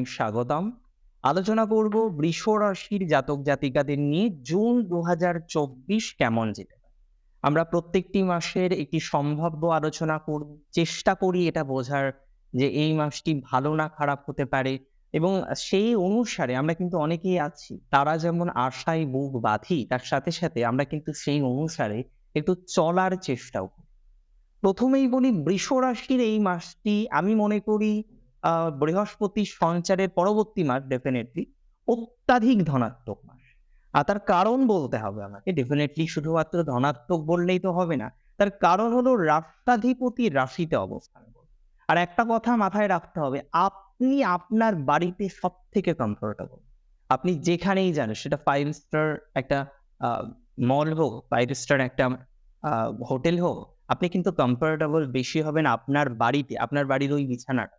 নমস্কার স্বাগতম। আলোচনা করব বৃষ রাশির জাতক জাতিকাদের নিয়ে জুন দু কেমন যেতে আমরা প্রত্যেকটি মাসের একটি সম্ভাব্য আলোচনা করব, চেষ্টা করি এটা বোঝার যে এই মাসটি ভালো না খারাপ হতে পারে এবং সেই অনুসারে আমরা কিন্তু অনেকেই আছি, তারা যেমন আশায় বুক বাঁধি, তার সাথে সাথে আমরা কিন্তু সেই অনুসারে একটু চলার চেষ্টাও করি। প্রথমেই বলি বৃষ রাশির এই মাসটি আমি মনে করি বৃহস্পতি সঞ্চারের পরবর্তী মাস ডেফিনেটলি অত্যাধিক ধনাত্মক মাস। আর তার কারণ বলতে হবে আমাকে ডেফিনেটলি শুধুমাত্র ধনাত্মক বললেই তো হবে না, তার কারণ হলো রাষ্ট্রাধিপতি রাশিতে অবস্থান আর একটা কথা মাথায় রাখতে হবে, আপনি আপনার বাড়িতে সব থেকে কমফোর্টেবল আপনি যেখানেই যান, সেটা ফাইভ স্টার একটা মল হোক ফাইভ স্টার একটা হোটেল হোক, আপনি কিন্তু কমফোর্টেবল বেশি হবেন আপনার বাড়িতে, আপনার বাড়ির ওই বিছানাটা।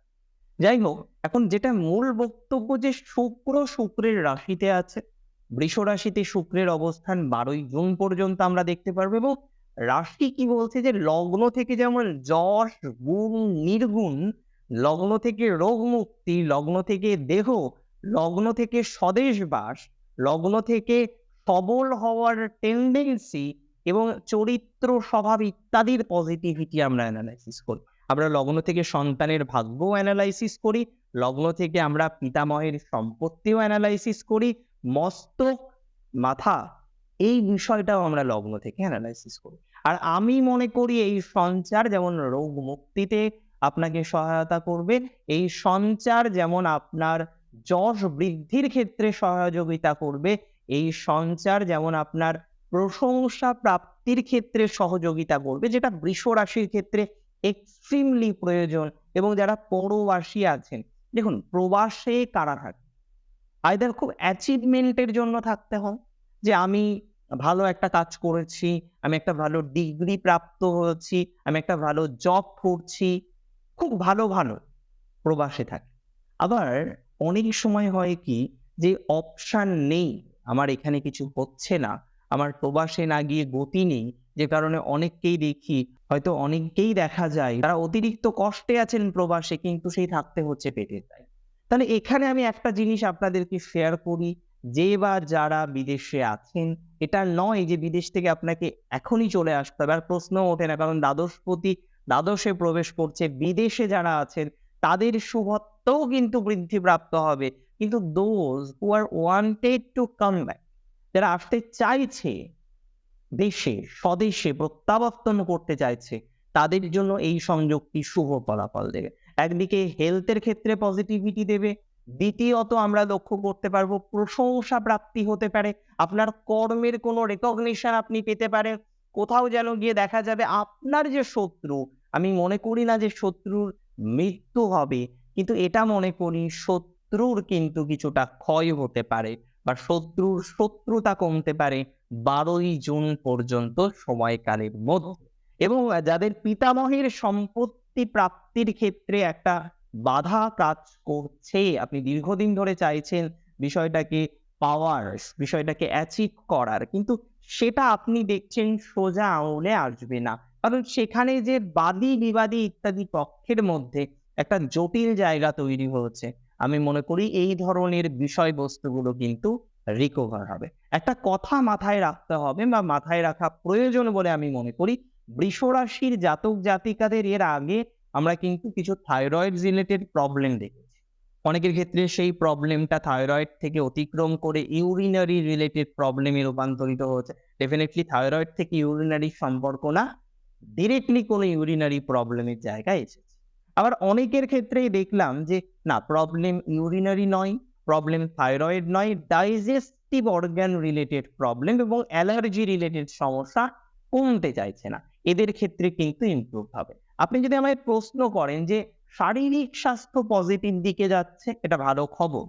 যাই হোক এখন যেটা মূল বক্তব্য যে শুক্র শুক্রের রাশিতে আছে, বৃষ রাশিতে শুক্রের অবস্থান বারোই জুন পর্যন্ত আমরা দেখতে পারব এবং রাশি কি বলছে যে লগ্ন থেকে যেমন যশ, গুণ, নির্গুণ, লগ্ন থেকে রোগ মুক্তি, লগ্ন থেকে দেহ, লগ্ন থেকে স্বদেশ বাস, লগ্ন থেকে সবল হওয়ার টেন্ডেন্সি এবং চরিত্র স্বভাব ইত্যাদির পজিটিভিটি আমরা অ্যানালাইসিস করি আমরা লগ্ন থেকে সন্তানের ভাগ্য অ্যানালাইসিস করি, লগ্ন থেকে আমরা পিতামহের সম্পত্তিও অ্যানালাইসিস করি মস্তক মাথা, এই বিষয়টাও আমরা লগ্ন থেকে অ্যানালাইসিস করি। আর আমি মনে করি এই সঞ্চার যেমন রোগ মুক্তিতে আপনাকে সহায়তা করবে, এই সঞ্চার যেমন আপনার যশ বৃদ্ধির ক্ষেত্রে সহযোগিতা করবে, এই সঞ্চার যেমন আপনার প্রশংসা প্রাপ্তির ক্ষেত্রে সহযোগিতা করবে, যেটা বৃষ রাশির ক্ষেত্রে এক্সট্রিমলি প্রয়োজন এবং যারা পরবাসী আছেন। দেখুন, প্রবাসে কারা থাকে? আইদার খুব অ্যাচিভমেন্টের জন্য থাকতে হয় যে আমি ভালো একটা কাজ করেছি, আমি একটা ভালো ডিগ্রি প্রাপ্ত হয়েছি, আমি একটা ভালো জব করছি, খুব ভালো ভালো প্রবাসে থাকে। আবার অনেক সময় হয় কি যে অপশান নেই, আমার এখানে কিছু হচ্ছে না, আমার প্রবাসে না গিয়ে গতি নেই যে কারণে অনেককেই দেখি, হয়তো অনেককেই দেখা যায়, তারা অতিরিক্ত কষ্টে আছেন প্রবাসে কিন্তু সেই থাকতে হচ্ছে পেটে। দায় তাহলে এখানে আমি একটা জিনিস আপনাদেরকে শেয়ার করি, যে বা যারা বিদেশে আছেন, এটা নয় যে বিদেশ থেকে আপনাকে এখনই চলে আসতে হবে, আর প্রশ্ন ওঠে না, কারণ দ্বাদশপতি দ্বাদশে প্রবেশ করছে, বিদেশে যারা আছেন, তাদের শুভত্বও কিন্তু বৃদ্ধিপ্রাপ্ত হবে। কিন্তু those who are wanted to come back যারা আসতে চাইছে দেশে, স্বদেশে প্রত্যাবর্তন করতে চাইছে, তাদের জন্য এই সংযোগটি শুভ ফলাফল দেবে। একদিকে হেলথের ক্ষেত্রে পজিটিভিটি দেবে, দ্বিতীয়ত আমরা লক্ষ্য করতে পারব প্রশংসা প্রাপ্তি হতে পারে, আপনার কর্মের কোনো রেকগনিশন আপনি পেতে পারেন, কোথাও যেন গিয়ে দেখা যাবে আপনার যে শত্রু, আমি মনে করি না যে শত্রুর মৃত্যু হবে, কিন্তু এটা মনে করি শত্রুর কিন্তু কিছুটা ক্ষয় হতে পারে। বা শত্রুর শত্রুতা কমতে পারে বারোই জুন পর্যন্ত সময়কালের মধ্যে। এবং যাদের পিতামহের সম্পত্তি প্রাপ্তির ক্ষেত্রে একটা বাধা কাজ করছে, আপনি দীর্ঘদিন ধরে চাইছেন বিষয়টাকে পাওয়ার, বিষয়টাকে অ্যাচিভ করার, কিন্তু সেটা আপনি দেখছেন সোজা আঙুলে আসবে না। কারণ সেখানে যে বাদী বিবাদী ইত্যাদি পক্ষের মধ্যে একটা জটিল জায়গা তৈরি হয়েছে। আমি মনে করি এই ধরনের বিষয়বস্তুগুলো কিন্তু রিকভার হবে। একটা কথা মাথায় রাখতে হবে বা মাথায় রাখা প্রয়োজন বলে আমি মনে করি, বৃষ রাশির জাতক জাতিকাদের এর আগে আমরা কিন্তু কিছু থাইরয়েড রিলেটেড প্রবলেম দেখেছি। অনেকের ক্ষেত্রে সেই প্রবলেমটা থাইরয়েড থেকে অতিক্রম করে ইউরিনারি রিলেটেড প্রবলেমে রূপান্তরিত হয়েছে। ডেফিনেটলি থাইরয়েড থেকে ইউরিনারি সম্পর্ক না ডিরেক্টলি কোনো ইউরিনারি প্রবলেমের জায়গায় এসেছে। আবার অনেকের ক্ষেত্রেই দেখলাম যে, না প্রবলেম ইউরিনারি নয় প্রবলেম থাইরয়েড নয় ডাইজেস্টিভ অর্গান রিলেটেড প্রবলেম এবং অ্যালার্জি রিলেটেড সমস্যা কমতে চাইছে না। এদের ক্ষেত্রে কিন্তু ইমপ্রুভ হবে। আপনি যদি আমায় প্রশ্ন করেন যে, শারীরিক স্বাস্থ্য পজিটিভ দিকে যাচ্ছে, এটা ভালো খবর।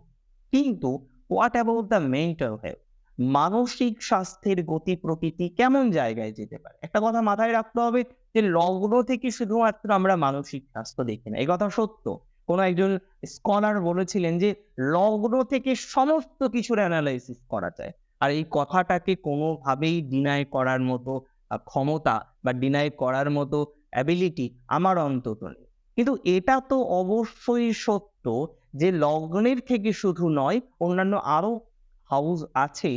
কিন্তু what about the mental health মানসিক স্বাস্থ্যের গতি প্রকৃতি কেমন জায়গায় যেতে পারে? একটা কথা মাথায় রাখতে হবে যে, লগ্ন থেকে শুধুমাত্র আমরা মানসিক স্বাস্থ্য দেখি না। এই কথা সত্য। কোন একজন স্কলার বলেছিলেন যে, লগ্ন থেকে সমস্ত কিছুর অ্যানালাইসিস করা যায়। আর এই কথাটাকে কোনোভাবেই ডিনাই করার মতো ক্ষমতা বা ডিনাই করার মতো অ্যাবিলিটি আমার অন্তত নেই। কিন্তু এটা তো অবশ্যই সত্য যে, লগ্নের থেকে শুধু নয়, অন্যান্য আরও হাউস আছে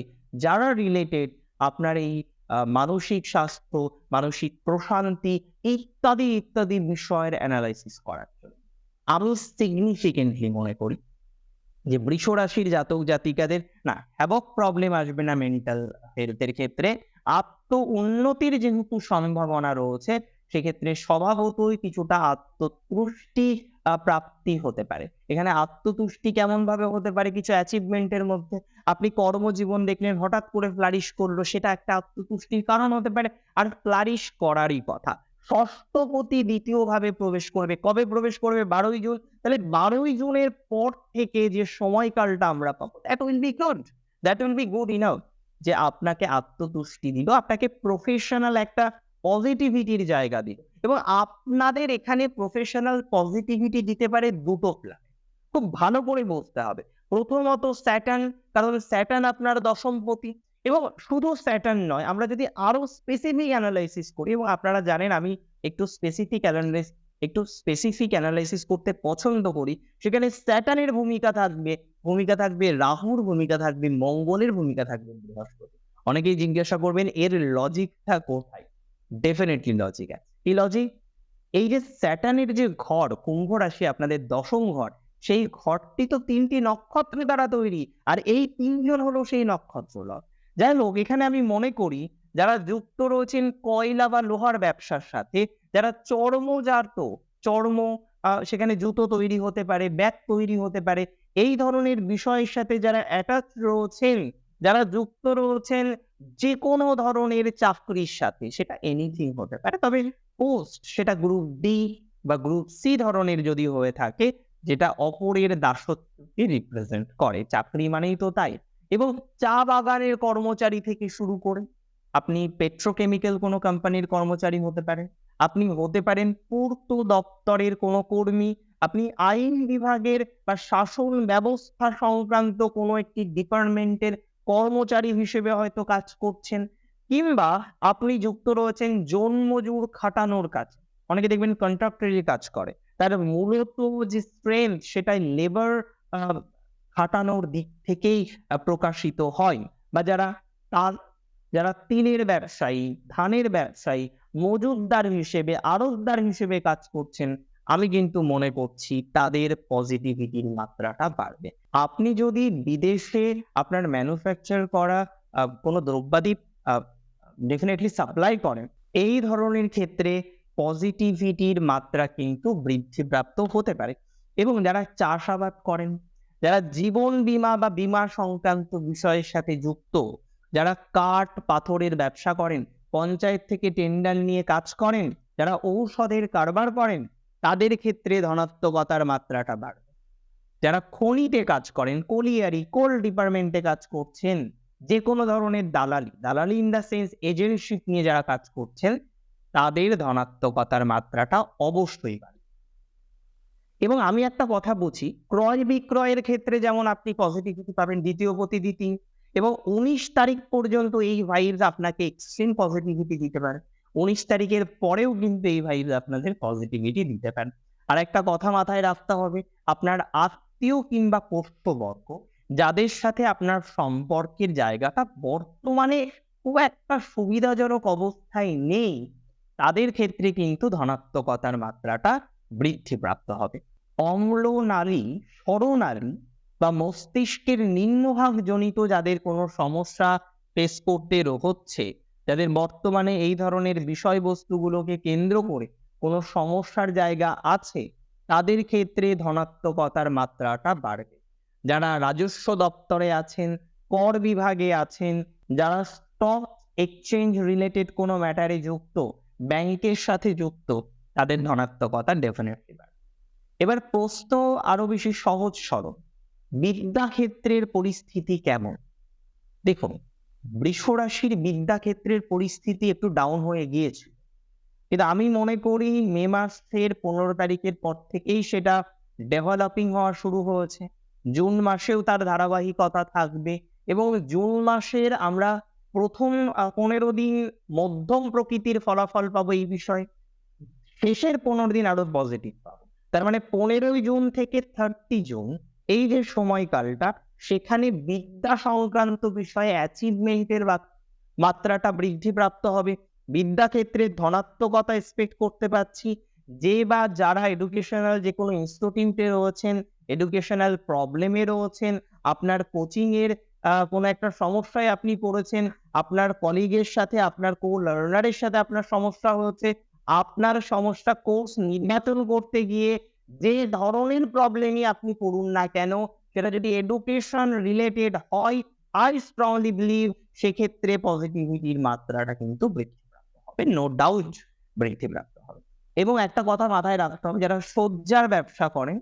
যারা রিলেটেড আপনার এই মানসিক স্বাস্থ্য, মানসিক প্রশান্তি ইত্যাদি ইত্যাদি বিষয়ের অ্যানালাইসিস করার জন্য। আরও সিগনিফিকেন্টলি মনে করি যে বৃষ রাশির জাতক জাতিকাদের, না হ্যাবক প্রবলেম আসবে না মেন্টাল হেলথের ক্ষেত্রে। আত্ম উন্নতির যেহেতু সম্ভাবনা রয়েছে, সেক্ষেত্রে স্বভাবতই কিছুটা আত্মতুষ্টি প্রাপ্তি হতে পারে। এখানে আত্মতুষ্টি কেমন ভাবে হতে পারে কিছু অ্যাচিভমেন্টের মধ্যে? আপনি কর্মজীবন দেখলেন, হঠাৎ করে ফ্লারিশ করল, সেটা একটা আত্মতুষ্টির কারণ হতে পারে। আর ফ্লারিশ করারই কথা। ষষ্ঠপতি দ্বিতীয় ভাবে প্রবেশ করবে। কবে প্রবেশ করবে? বারোই জুন। তাহলে বারোই জুনের পর থেকে যে সময়কালটা আমরা পাবো that will be good that will be good enough যে আপনাকে আত্মতুষ্টি দিল। আপনাকে প্রফেশনাল একটা পজিটিভিটির জায়গা দিল এবং আপনাদের এখানে প্রফেশনাল পজিটিভিটি দিতে পারে দুটো প্ল্যান খুব ভালো করে বুঝতে হবে। প্রথমত স্যাটার্ন কারণ স্যাটার্ন আপনার দশমপতি এবং শুধু স্যাটার্ন নয়, আমরা যদি আরও স্পেসিফিক অ্যানালাইসিস করি, এবং আপনারা জানেন আমি একটু স্পেসিফিক অ্যানালাইস একটু স্পেসিফিক অ্যানালাইসিস করতে পছন্দ করি, সেখানে স্যাটার্নের ভূমিকা থাকবে ভূমিকা থাকবে রাহুর ভূমিকা থাকবে, মঙ্গলের ভূমিকা থাকবে বৃহস্পতি। অনেকেই জিজ্ঞাসা করবেন, এর লজিকটা কোথায়? ডেফিনেটলি লজিক আছে। কি লজিক এই যে স্যাটার্নের যে ঘর, কুম্ভ রাশি আপনাদের দশম ঘর, সেই ঘরটি তো তিনটি নক্ষত্র দ্বারা তৈরি, আর এই তিনজন হলো সেই নক্ষত্র লগ যাই হোক, এখানে আমি মনে করি, যারা যুক্ত রয়েছেন কয়লা বা লোহার ব্যবসার সাথে, যারা চর্মজাত চর্ম সেখানে জুতো তৈরি হতে পারে, ব্যাগ তৈরি হতে পারে, এই ধরনের বিষয়ের সাথে যারা অ্যাটাচ রয়েছেন, যারা যুক্ত রয়েছেন যে কোনো ধরনের চাকরির সাথে সেটা এনিথিং হতে পারে। তবে পোস্ট সেটা গ্রুপ ডি বা গ্রুপ সি ধরনের যদি হয়ে থাকে, যেটা অপরের দাসত্বকে রিপ্রেজেন্ট করে। চাকরি মানেই তো তাই। এবং চা বাগানের কর্মচারী থেকে শুরু করে, আপনি পেট্রোকেমিক্যাল কোনো কোম্পানির কর্মচারী হতে পারেন আপনি হতে পারেন পূর্ত দপ্তরের কোনো কর্মী, আপনি আইন বিভাগের বা শাসন ব্যবস্থা সংক্রান্ত কোনো একটি ডিপার্টমেন্টের কর্মচারী হিসেবে হয়তো কাজ করছেন, কিংবা আপনি যুক্ত রয়েছেন জন মজুর খাটানোর কাজ। অনেকে দেখবেন কন্ট্রাক্টরি কাজ করে। তার মূলত যে স্ট্রেংথ সেটাই লেবার খাটানোর দিক থেকেই প্রকাশিত হয়। বা যারা তার যারা তিলের ব্যবসায়ী, ধানের ব্যবসায়ী মজুদদার হিসেবে, আড়তদার হিসেবে কাজ করছেন আমি কিন্তু মনে করছি তাদের পজিটিভিটির মাত্রাটা বাড়বে। আপনি যদি বিদেশে আপনার ম্যানুফ্যাকচার করা কোনো দ্রব্যাদি ডেফিনেটলি সাপ্লাই করেন, এই ধরনের ক্ষেত্রে পজিটিভিটির মাত্রা কিন্তু বৃদ্ধিপ্রাপ্ত হতে পারে। এবং যারা চাষাবাদ করেন, যারা জীবন বীমা বা বীমা সংক্রান্ত বিষয়ের সাথে যুক্ত, যারা কাঠ, পাথরের ব্যবসা করেন, পঞ্চায়েত থেকে টেন্ডার নিয়ে কাজ করেন, যারা ঔষধের কারবার করেন তাদের ক্ষেত্রে ধনাত্মকতার মাত্রাটা বাড়বে। যারা খনিতে কাজ করেন কলিয়ারি কোল ডিপার্টমেন্টে কাজ করছেন যে কোনো ধরনের দালালি দালালি ইন দ্য সেন্স এজেন্টশিপ নিয়ে যারা কাজ করছেন, তাদের ধনাত্মকতার মাত্রাটা অবশ্যই বাড়বে। এবং আমি একটা কথা বুঝি, ক্রয় বিক্রয়ের ক্ষেত্রে যেমন আপনি পজিটিভিটি পাবেন, দ্বিতীয় প্রতিদিতি এবং উনিশ তারিখ পর্যন্ত এই ভাইরাস আপনাকে এক্সট্রিম পজিটিভিটি দিতে পারে। উনিশ তারিখের পরেও কিন্তু এই ভাইরাস আপনাদের পজিটিভিটি দিতে পারেন আর একটা কথা মাথায় রাখতে হবে, আপনার আত্মীয় কিংবা পোষ্যবর্গ যাদের সাথে আপনার সম্পর্কের জায়গাটা বর্তমানে খুব একটা সুবিধাজনক অবস্থায় নেই, তাদের ক্ষেত্রে কিন্তু ধনাত্মকতার মাত্রাটা বৃদ্ধিপ্রাপ্ত হবে। অম্ল স্বরনারী বা মস্তিষ্কের নিম্নভাগ জনিত যাদের কোনো সমস্যা ফেস করতে হচ্ছে যাদের বর্তমানে এই ধরনের বিষয়বস্তুগুলোকে কেন্দ্র করে কোনো সমস্যার জায়গা আছে, তাদের ক্ষেত্রে ধনাত্মকতার মাত্রাটা বাড়বে। যারা রাজস্ব দপ্তরে আছেন, কর বিভাগে আছেন, যারা স্টক এক্সচেঞ্জ রিলেটেড কোনো ম্যাটারে যুক্ত ব্যাংকের সাথে যুক্ত, তাদের ধনাত্মকতা ডেফিনেটলি বাড়বে। এবার প্রশ্ন আরও বেশি সহজ সরল। বিদ্যাক্ষেত্রের পরিস্থিতি কেমন? দেখুন বৃষরাশির বিদ্যাক্ষেত্রের পরিস্থিতি একটু ডাউন হয়ে গিয়েছে। কিন্তু আমি মনে করি মে মাসের পনেরো তারিখের পর থেকেই সেটা ডেভেলপিং হওয়া শুরু হয়েছে। জুন মাসেও তার ধারাবাহিকতা থাকবে এবং জুন মাসের আমরা প্রথম পনেরো দিন মধ্যম প্রকৃতির ফলাফল পাবো এই বিষয়ে। শেষের পনেরো দিন আরও পজিটিভ পাবো। তার মানে পনেরোই জুন থেকে থার্টি জুন এই যে সময়কালটা সেখানে বিদ্যা সংক্রান্ত বিষয়ে অ্যাচিভমেন্টের মাত্রাটা বৃদ্ধিপ্রাপ্ত হবে। বিদ্যা ক্ষেত্রে ধনাত্মকতা এক্সপেক্ট করতে পারছি। যে বা যারা এডুকেশনাল যে কোনো ইনস্টিটিউটে রয়েছেন এডুকেশনাল প্রবলেমে রয়েছেন আপনার কোচিং এর আহ, কোনো একটা সমস্যায় আপনি পড়েছেন আপনার কলিগের সাথে আপনার কো লার্নারের সাথে আপনার সমস্যা হয়েছে আপনার সমস্যা কোর্স নির্বাচন করতে গিয়ে যে ধরনের প্রবলেমই আপনি পড়ুন না কেন সেটা যদি এডুকেশন রিলেটেড হয় আই স্ট্রংলি বিলিভ সেক্ষেত্রে পজিটিভিটির মাত্রাটা কিন্তু বৃদ্ধিপ্রাপ্ত হবে নো ডাউট বৃদ্ধিপ্রাপ্ত হবে। এবং একটা কথা মাথায় রাখতে হবে, যারা সজ্জার ব্যবসা করেন,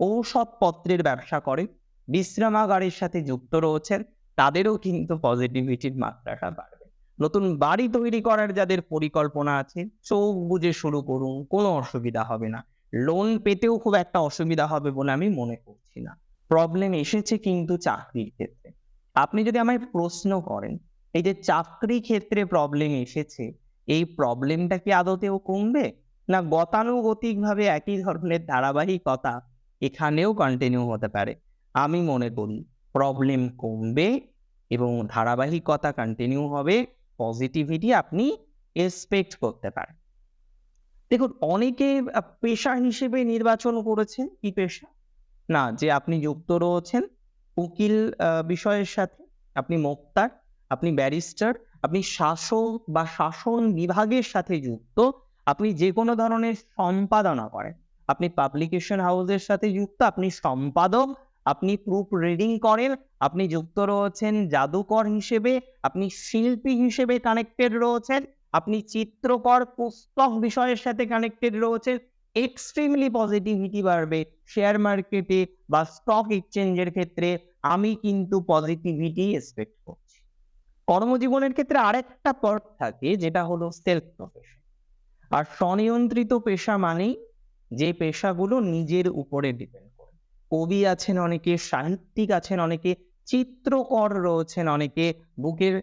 ঔষধপত্রের ব্যবসা করেন, বিশ্রামাগারের সাথে যুক্ত রয়েছেন, তাদেরও কিন্তু পজিটিভিটির মাত্রাটা বাড়বে। নতুন বাড়ি তৈরি করার যাদের পরিকল্পনা আছে, চোখ বুঝে শুরু করুন, কোনো অসুবিধা হবে না। লোন পেতেও খুব একটা অসুবিধা হবে বলে আমি মনে করছি না। প্রবলেম এসেছে কিন্তু চাকরির ক্ষেত্রে। আপনি যদি আমায় প্রশ্ন করেন, এই যে চাকরি ক্ষেত্রে প্রবলেম এসেছে, এই প্রবলেমটা কি আদতেও কমবে? না গতানুগতিকভাবে একই ধরনের ধারাবাহিকতা এখানেও কন্টিনিউ হতে পারে? আমি মনে করি প্রবলেম কমবে এবং ধারাবাহিকতা কন্টিনিউ হবে পজিটিভিটি আপনি এক্সপেক্ট করতে পারেন। দেখুন, অনেকে পেশা হিসেবে নির্বাচন করেছেন, কি পেশা? না, যে আপনি যুক্ত রয়েছেন উকিল বিষয়ের সাথে, আপনি মোক্তার, আপনি ব্যারিস্টার, আপনি শাসক বা শাসন বিভাগের সাথে যুক্ত, আপনি যে কোনো ধরনের সম্পাদনা করেন। আপনি পাবলিকেশন হাউসের সাথে যুক্ত, আপনি সম্পাদক, আপনি প্রুফ রিডিং করেন, আপনি যুক্ত রয়েছেন জাদুকর হিসেবে, আপনি শিল্পী হিসেবে কানেক্টেড রয়েছেন, আপনি চিত্রকর, পুস্তক বিষয়ের সাথে কানেক্টেড রয়েছেন এক্সট্রিমলি পজিটিভিটি বাড়বে। শেয়ার মার্কেটে বা স্টক এক্সচেঞ্জের ক্ষেত্রে আমি কিন্তু পজিটিভিটি এক্সপেক্ট করছি। কর্মজীবনের ক্ষেত্রে আরেকটা পথ থাকে, যেটা হলো সেলফ প্রফেশন আর স্বনিয়ন্ত্রিত পেশা মানেই যে পেশাগুলো নিজের উপরে ডিপেন্ড করে। কবি আছেন অনেকে, সাহিত্যিক আছেন অনেকে, চিত্রকর রয়েছেন অনেকে, বুকের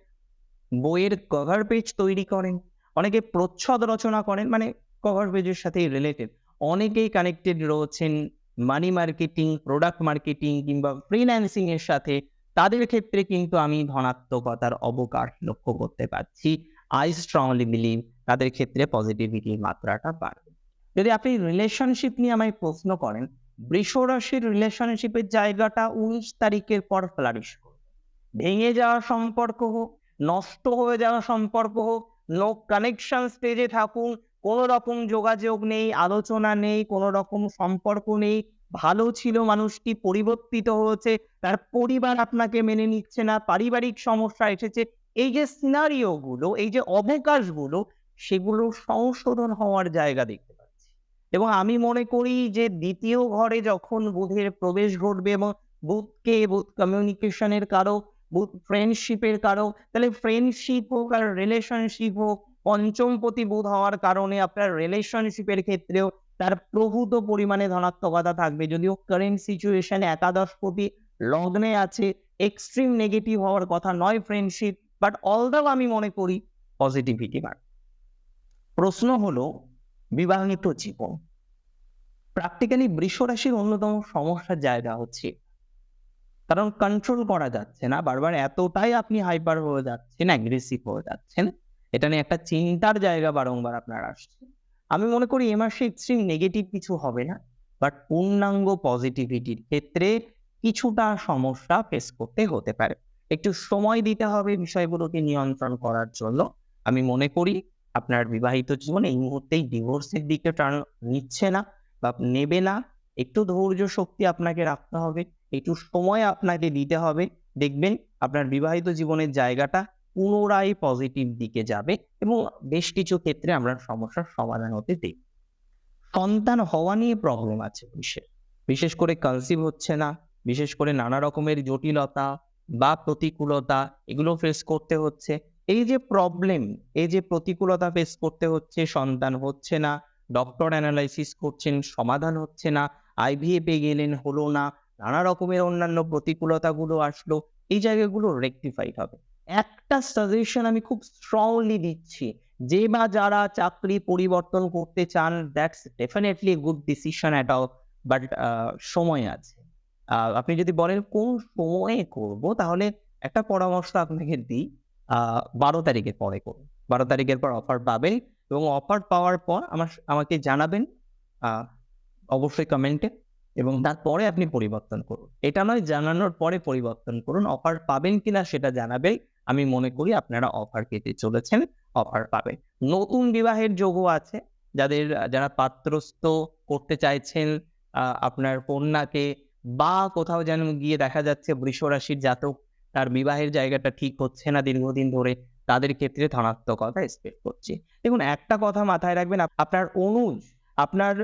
বইয়ের কভার পেজ তৈরি করেন, অনেকে প্রচ্ছদ রচনা করেন মানে কভার পেজের সাথে রিলেটেড অনেকেই কানেক্টেড রয়েছেন মানি মার্কেটিং প্রোডাক্ট মার্কেটিং কিংবা ফ্রিল্যান্সিং এর সাথে। তাদের ক্ষেত্রে কিন্তু আমি ধনাত্মকতার অবকাশ লক্ষ্য করতে পারছি। আই স্ট্রংলি বিলিভ তাদের ক্ষেত্রে পজিটিভিটির মাত্রাটা বাড়বে। যদি আপনি রিলেশনশিপ নিয়ে আমায় প্রশ্ন করেন বৃষ রাশির রিলেশনশিপের জায়গাটা উনিশ তারিখের পর ফ্লারিশ ভেঙে যাওয়া সম্পর্ক হোক, নষ্ট হয়ে যাওয়া সম্পর্ক হোক নো কানেকশন স্টেজে থাকুন কোনো রকম যোগাযোগ নেই, আলোচনা নেই কোনো রকম সম্পর্ক নেই। ভালো ছিল মানুষটি, পরিবর্তিত হয়েছে। তার পরিবার আপনাকে মেনে নিচ্ছে না, পারিবারিক সমস্যা এসেছে। এই যে সিনারিও গুলো, এই যে অবকাশগুলো সেগুলো সংশোধন হওয়ার জায়গা দেখতে পাচ্ছি। এবং আমি মনে করি যে দ্বিতীয় ঘরে যখন বুধের প্রবেশ ঘটবে এবং বুধকে, বুধ কমিউনিকেশনের কারও বুধ ফ্রেন্ডশিপের কারও তাহলে ফ্রেন্ডশিপ হোক আর রিলেশনশিপ হোক পঞ্চমপতি বুধ হওয়ার কারণে আপনার রিলেশনশিপের ক্ষেত্রেও তার প্রভূত পরিমাণে ধনাত্মকতা থাকবে। যদিও কারেন্ট সিচুয়েশনে একাদশপতি লগ্নে আছে এক্সট্রিম নেগেটিভ হওয়ার কথা নয় ফ্রেন্ডশিপ বাট অলদাও আমি মনে করি পজিটিভিটি বাড়বে। প্রশ্ন হলো, বিবাহিত জীবন। প্র্যাকটিক্যালি বৃষ রাশির অন্যতম সমস্যার জায়গা হচ্ছে, কারণ কন্ট্রোল করা যাচ্ছে না, বারবার এতটাই আপনি হাইপার হয়ে যাচ্ছেন অ্যাগ্রেসিভ হয়ে যাচ্ছেন এটা নিয়ে একটা চিন্তার জায়গা বারংবার আপনার আসছে। আমি মনে করি এ মাসে এক্সট্রিম নেগেটিভ কিছু হবে না বাট পূর্ণাঙ্গ পজিটিভিটির ক্ষেত্রে কিছুটা সমস্যা ফেস করতে হতে পারে। একটু সময় দিতে হবে বিষয়গুলোকে নিয়ন্ত্রণ করার জন্য। আমি মনে করি আপনার বিবাহিত জীবন এই মুহূর্তেই ডিভোর্সের দিকে টার্ন নিচ্ছে না বা নেবে না। একটু ধৈর্য শক্তি আপনাকে রাখতে হবে, একটু সময় আপনাকে দিতে হবে। দেখবেন আপনার বিবাহিত জীবনের জায়গাটা পুনরায় পজিটিভ দিকে যাবে এবং বেশ কিছু ক্ষেত্রে আমরা সমস্যার সমাধান হতে দেখব সন্তান হওয়া নিয়ে প্রবলেম আছে বিশেষ। বিশেষ করে কনসিভ হচ্ছে না, বিশেষ করে নানা রকমের জটিলতা বা প্রতিকূলতা এগুলো ফেস করতে হচ্ছে। এই যে প্রবলেম এই যে প্রতিকূলতা ফেস করতে হচ্ছে, সন্তান হচ্ছে না ডক্টর অ্যানালাইসিস করছেন, সমাধান হচ্ছে না আইভিএফে গেলেন, হলো না, নানা রকমের অন্যান্য প্রতিকূলতাগুলো আসলো, এই জায়গাগুলো রেকটিফাইড হবে। একটা সাজেশন আমি খুব স্ট্রংলি দিচ্ছি। যে বা যারা চাকরি পরিবর্তন করতে চান that's definitely good decision at all but সময় আছে। আপনি যদি বলেন কোন সময়ে করব, তাহলে একটা পরামর্শ আপনাকে দিই। বারো তারিখের পরে করুন। বারো তারিখের পর অফার পাবেন এবং অফার পাওয়ার পর আমার, আমাকে জানাবেন অবশ্যই কমেন্টে এবং তারপরে আপনি পরিবর্তন করুন। এটা নয়, জানানোর পরে পরিবর্তন করুন। অফার পাবেন কিনা সেটা জানাবেন আমি মনে করি আপনারা অফার পেতে চলেছেন অফার পাবেন। নতুন বিবাহের যোগও আছে, যাদের, যারা পাত্রস্থ করতে চাইছেন আপনার কন্যাকে বা কোথাও যেন গিয়ে দেখা যাচ্ছে বৃষ রাশির জাতক, তার বিবাহের জায়গাটা ঠিক হচ্ছে না দীর্ঘদিন ধরে, তাদের ক্ষেত্রে ধনাত্মকতা এক্সপেক্ট করছি। দেখুন, একটা কথা মাথায় রাখবেন আপনার অনুজ, আপনার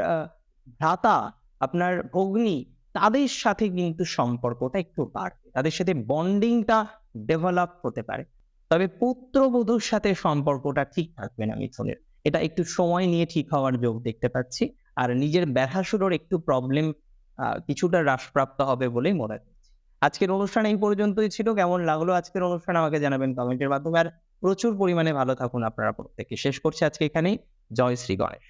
ভ্রাতা, আপনার ভগ্নী, তাদের সাথে কিন্তু সম্পর্কটা একটু বাড়বে। তাদের সাথে বন্ডিংটা ডেভেলপ হতে পারে। তবে পুত্রবধূর সাথে সম্পর্কটা ঠিক থাকবে না মিথুনের। এটা একটু সময় নিয়ে ঠিক হওয়ার যোগ দেখতে পাচ্ছি। আর নিজের ব্যথাসুরোর একটু প্রবলেম কিছুটা হ্রাসপ্রাপ্ত হবে বলেই মনে করছি। আজকের অনুষ্ঠান এই পর্যন্তই ছিল। কেমন লাগল আজকের অনুষ্ঠান আমাকে জানাবেন কমেন্টের মাধ্যমে। আর প্রচুর পরিমাণে ভালো থাকুন আপনারা প্রত্যেকে। শেষ করছি আজকে এখানেই। জয় শ্রী গণেশ।